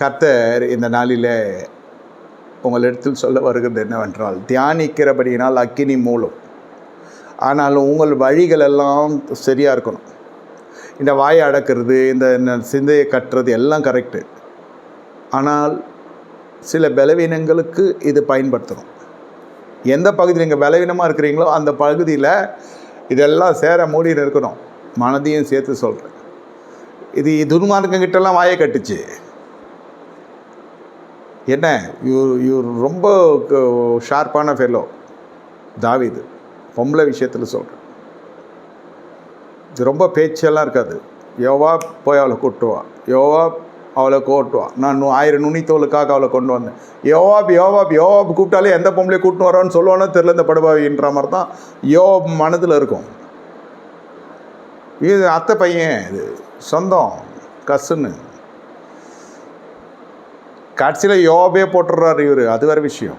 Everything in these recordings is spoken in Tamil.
கர்த்தர் இந்த நாளில் உங்களிடத்தில் சொல்ல வருகிறது என்னவென்றால் தியானிக்கிறபடியினால் அக்கினி மூலம் ஆனாலும் உங்கள் வழிகள் எல்லாம் சரியாக இருக்கணும். இந்த வாயை அடக்கிறது இந்த இந்த சிந்தையை கட்டுறது எல்லாம் கரெக்டு ஆனால் சில பலவீனங்களுக்கு இது பயன்படுத்தணும். எந்த பகுதியில் நீங்கள் பலவீனமாக இருக்கிறீங்களோ அந்த பகுதியில் இதெல்லாம் சேர மூடின்னு இருக்கணும். மனதையும் சேர்த்து சொல்கிறேன் இது துன்மார்க்கங்கிட்டலாம் வாயை கட்டுச்சு. என்ன இவர் இவர் ரொம்ப ஷார்ப்பான ஃபெல்லோ தாவிது. பொம்பளை விஷயத்தில் சொல்கிறேன் இது ரொம்ப பேச்செல்லாம் இருக்காது. யோவா போய் அவளை கூட்டுவா யோவா அவளை கூட்டுவா நான் ஆயிரம் நுனித்தோலுக்காக அவளை கொண்டு வந்தேன். யோவாப் யோவாப் யோவாப் கூப்பிட்டாலே எந்த பொம்பளை கூட்டின்னு வரோன்னு சொல்லுவானோ தெரில இந்த படுபாவின்ற மாதிரி தான் யோவாப் மனதில் இருக்கும். இது அத்தை பையன் இது சொந்தம் கசுன்னு. கடைசியில் யோபே போட்டுடுறாரு இவர். அது வேறு விஷயம்.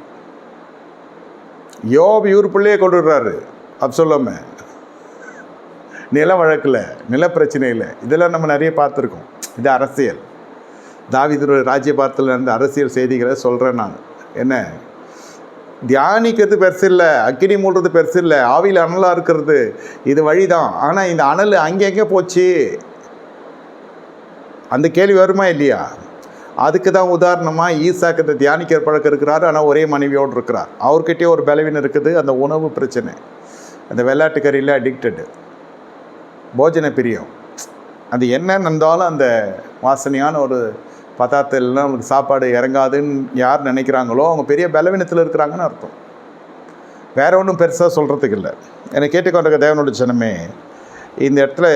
யோப் இவர் பிள்ளையே கொண்டுடுறாரு. அப்சொல்லாம நில வழக்கில் நில பிரச்சனையில் இதெல்லாம் நம்ம நிறைய பார்த்துருக்கோம். இது அரசியல். தாவிதனுடைய ராஜ்யபாரத்தில் இருந்த அரசியல் செய்திகளை சொல்கிறேன் நான். என்ன? தியானிக்கிறது பெருசு இல்லை அக்கினி மூடுறது பெருசு இல்லை ஆவியில் அனலாக இருக்கிறது இது வழி தான் ஆனால் இந்த அனல் அங்கங்கே போச்சு? அந்த கேள்வி வருமா இல்லையா? அதுக்கு தான் உதாரணமாக ஈசாக்கு இந்த தியானிக்கிற பழக்கம் இருக்கிறாரு ஆனால் ஒரே மனைவியோடு இருக்கிறார். அவர்கிட்டயே ஒரு பலவீனம் இருக்குது அந்த உணவு பிரச்சனை. அந்த வெள்ளாட்டுக்கறியில் அடிக்டடு போஜன பிரியம். அது என்ன நடந்தாலும் அந்த வாசனையான ஒரு பதார்த்தம் இல்லைன்னா சாப்பாடு இறங்காதுன்னு யார் நினைக்கிறாங்களோ அவங்க பெரிய பலவீனத்தில் இருக்கிறாங்கன்னு அர்த்தம். வேற ஒன்றும் பெருசாக சொல்கிறதுக்கு இல்லை. என்னை கேட்டுக்கொண்டிருக்க தேவனோட ஜனமே இந்த இடத்துல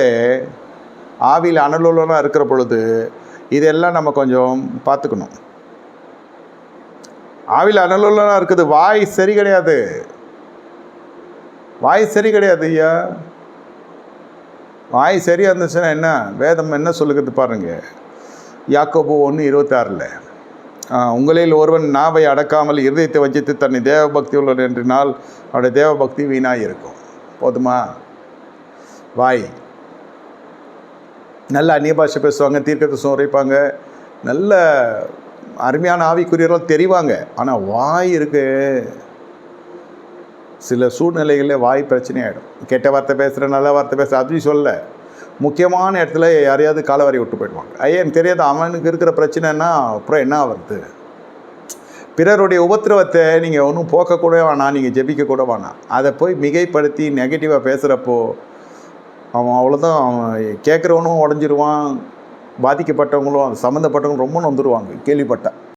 ஆவியில் அனலுள்ளலாம் இருக்கிற பொழுது இதெல்லாம் நம்ம கொஞ்சம் பார்த்துக்கணும். ஆவில் அனலுள்ளலாம் இருக்குது. வாய் சரி கிடையாது. வாய் சரி கிடையாது ஐயா. வாய் சரியாக இருந்துச்சுன்னா என்ன? வேதம் என்ன சொல்லுகிறது பாருங்க. யாக்கோபோ ஒன்று இருபத்தாறில் உங்களில் ஒருவன் நாவை அடக்காமல் இருதயத்தை வஞ்சித்து தன்னை தேவபக்தி உள்ளவன் என்றினால் அவருடைய தேவபக்தி வீணாக இருக்கும் போதுமா? வாய். நல்ல அந்நிய பாஷை பேசுவாங்க தீர்க்கத்தை உரைப்பாங்க. நல்ல அருமையான ஆவிக்குரியர்கள் தெரிவாங்க. ஆனால் வாய் இருக்கு. சில சூழ்நிலைகளில் வாய் பிரச்சனை ஆகிடும் கெட்ட வார்த்தை பேசுகிற நல்ல வார்த்தை பேசுகிற அப்படின்னு சொல்ல முக்கியமான இடத்துல யாரையாவது காலவாரி விட்டு போயிடுவாங்க. ஐயா எனக்கு தெரியாது அவனுக்கு இருக்கிற பிரச்சனைனா அப்புறம் என்ன ஆகிறது பிறருடைய உபத்திரவத்தை நீங்கள் ஒன்றும் போக்கக்கூட வேணாம் நீங்கள் ஜெபிக்க கூட வேணாம். அதை போய் மிகைப்படுத்தி நெகட்டிவாக பேசுகிறப்போ அவன் அவ்வளோதான் அவன் கேட்குறவனும் உடஞ்சிருவான் பாதிக்கப்பட்டவங்களும் சம்மந்தப்பட்டவங்களும் ரொம்ப நொந்துருவாங்க கேள்விப்பட்டேன்